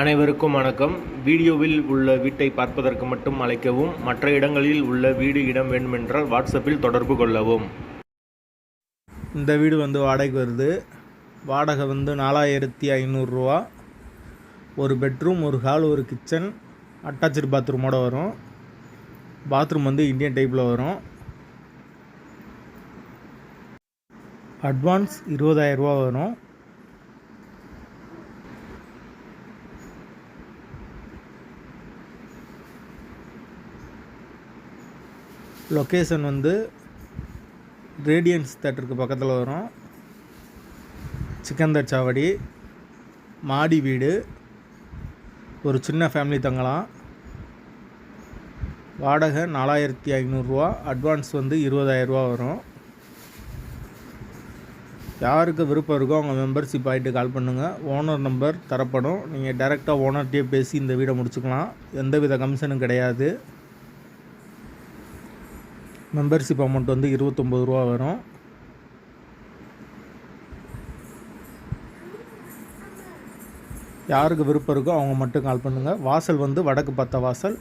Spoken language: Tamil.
அனைவருக்கும் வணக்கம். வீடியோவில் உள்ள வீட்டை பார்ப்பதற்கு மட்டும் அழைக்கவும் மற்ற இடங்களில் உள்ள வீடு இடம் வேண்டுமென்றால் வாட்ஸ்அப்பில் தொடர்பு கொள்ளவும். இந்த வீடு வந்து வாடகைக்கு வருது. வாடகை வந்து நாலாயிரத்தி ஐநூறுரூவா ஒரு பெட்ரூம் ஒரு ஹால் ஒரு கிச்சன் அட்டாச்சு பாத்ரூமோட வரும். பாத்ரூம் வந்து இந்தியன் டைப்பில் வரும். அட்வான்ஸ் இருபதாயிரரூவா வரும். லொக்கேஷன் வந்து ரேடியன்ஸ் தேட்டருக்கு பக்கத்தில் வரும். சிக்கந்தர் சாவடி மாடி வீடு ஒரு சின்ன ஃபேமிலி தங்கலாம். வாடகை நாலாயிரத்தி ஐநூறுரூவா அட்வான்ஸ் வந்து இருபதாயிரரூவா வரும். யாருக்கு விருப்பம் இருக்கோ அவங்க மெம்பர்ஷிப் ஆகிட்டு கால் பண்ணுங்கள் ஓனர் நம்பர் தரப்படும். நீங்கள் டைரெக்டாக ஓனர்கிட்டே பேசி இந்த வீடை முடிச்சுக்கலாம். எந்தவித கமிஷனும் கிடையாது. மெம்பர்ஷிப் அமௌண்ட் வந்து இருபத்தொம்பது ரூபா வரும். யாருக்கு விருப்பம் இருக்கோ அவங்க மட்டும் கால் பண்ணுங்கள் வாசல் வந்து வடக்கு பத்த வாசல்.